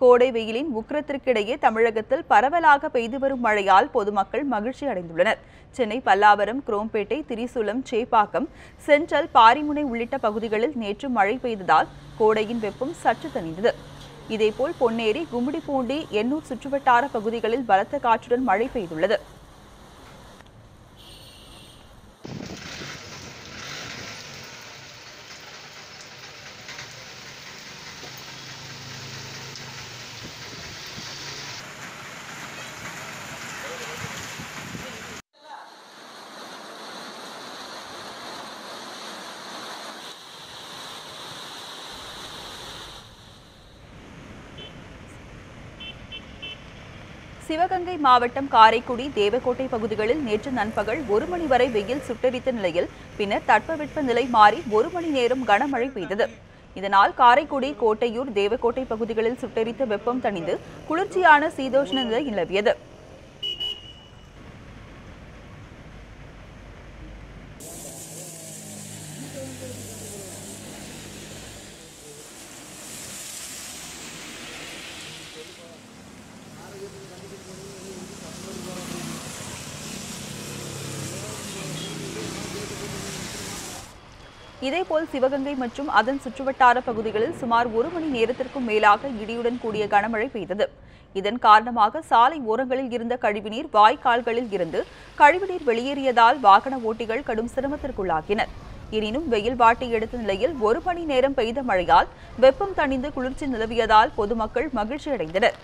கோடை வெயிலின் உக்கிரத்திற்கிடையே தமிழகத்தில் பரவலாக பெய்து வரும் மழையால் பொதுமக்கள் மகிழ்ச்சி அடைந்துள்ளனர். சென்னை பல்லாவரம் குரோம்பேட்டை திரிசூலம் சேப்பாக்கம் சென்ட்ரல் பாரிமுனை உள்ளிட்ட பகுதிகளில் நேற்று மழை பெய்ததால் கோடையின் வெப்பம் சற்று தணிந்தது. இதேபோல் பொன்னேரி கும்மிடிப்பூண்டி எண்ணூர் சுற்றுவட்டார பகுதிகளில் பலத்த காற்றுடன் மழை பெய்துள்ளது. சிவகங்கை மாவட்டம் காரைக்குடி தேவக்கோட்டை பகுதிகளில் நேற்று நண்பகல் ஒரு மணி வரை வெயில் சுட்டெரித்த நிலையில் பின்னர் தட்பவெட்ப நிலை மாறி ஒரு மணி நேரம் கனமழை பெய்தது. இதனால் காரைக்குடி கோட்டையூர் தேவக்கோட்டை பகுதிகளில் சுட்டரித்த வெப்பம் தணிந்து குளிர்ச்சியான சீதோஷ்ண நிலை நிலவியது. இதேபோல் சிவகங்கை மற்றும் அதன் சுற்றுவட்டார பகுதிகளில் சுமார் ஒரு மணி நேரத்திற்கும் மேலாக இடியுடன் கூடிய கனமழை பெய்தது. இதன் காரணமாக சாலை ஓரங்களில் இருந்த கழிவுநீர் வாய்க்கால்களில் இருந்து கழிவுநீர் வெளியேறியதால் வாகன ஓட்டிகள் கடும் சிரமத்திற்குள்ளாகினர். எனினும் வெயில் வாட்டி எடுத்த நிலையில் ஒரு மணி நேரம் பெய்த மழையால் வெப்பம் தணிந்து குளிர்ச்சி நிலவியதால் பொதுமக்கள் மகிழ்ச்சி அடைந்தனர்